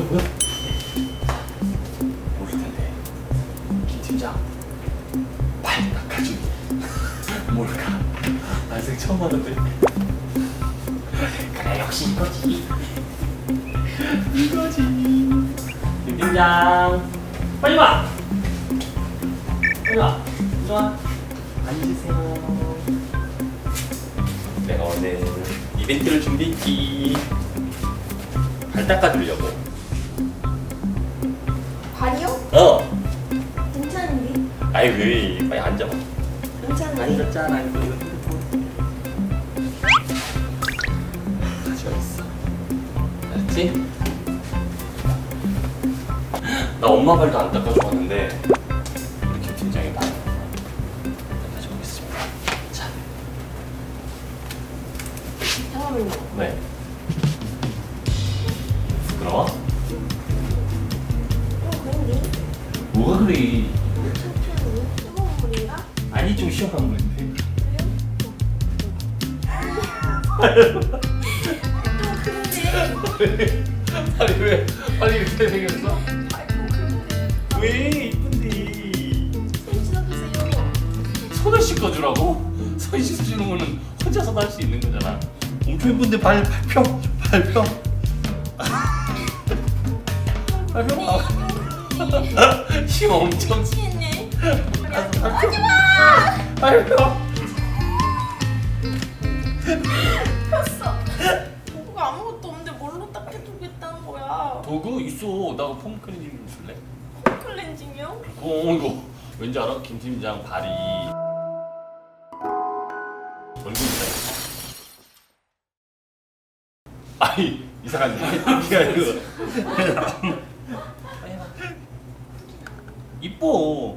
모를 텐데. 김 팀장. 발 닦아주기. 뭘까? 난생 처음 하는데. 그래 역시 이거지. 이거지. 김 팀장. 빨리 와. 빨리 와. 좋아. 앉으세요. 내가 오늘 이벤트를 준비했기. 발 닦아주려고. 아이 왜 빨리 앉아봐. 괜찮은데? 앉았잖아 이거 이거 핸드폰. 가지고 있어. 알았지? 나 엄마 발도 안 봤는데 우리 김 팀장이 발 닦아주고 있습니다. 자, 잠깐만요. 네. 부끄러워? 어, 그런데? 뭐가 그래? 또 그런데? 아니 왜? 아니 이렇게 생겼어? 왜 이쁜데? 손 씻어주세요. 손을 씻어주라고? 손 씻어주는 거는 혼자서도 할 수 있는 거잖아. 엄청 예쁜데 발 발평 발평. 발평. 아, 힘 엄청. 미치겠네. 아, 발평. 발평. 폈어. 도구가 아무것도 없는데 뭘로 닦아주겠다는 거야? 도구 있어. 나 폼 클렌징 좀 줄래? 클렌징이요? 어 이거 왠지 알아? 김 팀장 발이 얼굴 있다. 아이 이상한 빨리 해봐. 이뻐.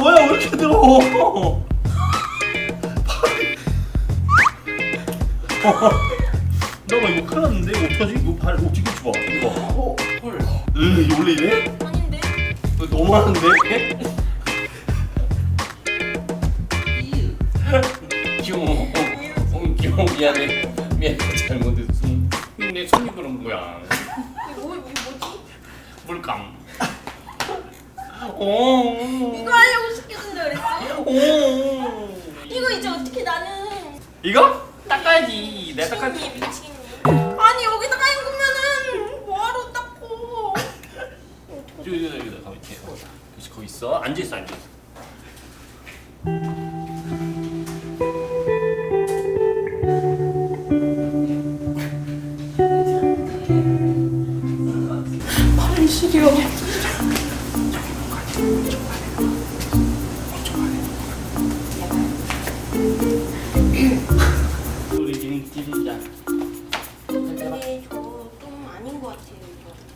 뭐야? 뭐야 왜 이렇게 더러워? 너가 이거 큰일 났는데 이거 어떡하지? 이거 발 어떻게 줘봐 이거 어, 헐. 으 이거 원래 이래? 아닌데? 이거 너무 하는데? 귀여워 어, 귀여워 미안해 미안해 잘못했어 내 손이 그런 거야 이거 뭐, 이거 뭐지? 물감 오 이거 하려고 시켰는데 그랬어? 오 이거 이제 어떻게 나는 이거? 닦아야지 내가 닦아 미치겠니 미치겠니 아니 여기다가 헹구면은 뭐하러 닦고 여기 여기 여기 가만 있지 그렇지 거기 있어 앉아 있어 앉아 있어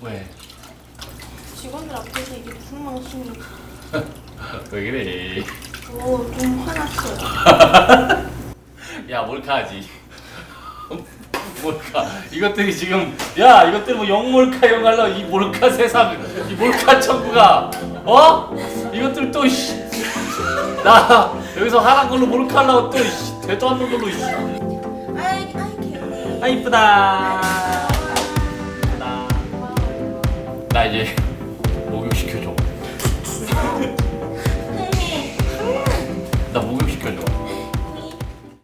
왜? 직원들 앞에서 이게 무슨 망신이 왜 그래? 저좀 화났어요. 야 몰카하지. 몰카. 이것들이 지금 야 이것들 뭐 영몰카 영할라 이 몰카 세상 이 몰카 천국아. 어? 이것들 또나 여기서 하란 걸로 몰카 하려고 또 씨, 되도 않는 걸로 씨. 아이 아이 귀여워 아 이쁘다 나 이제 목욕 시켜줘. 나 목욕 시켜줘.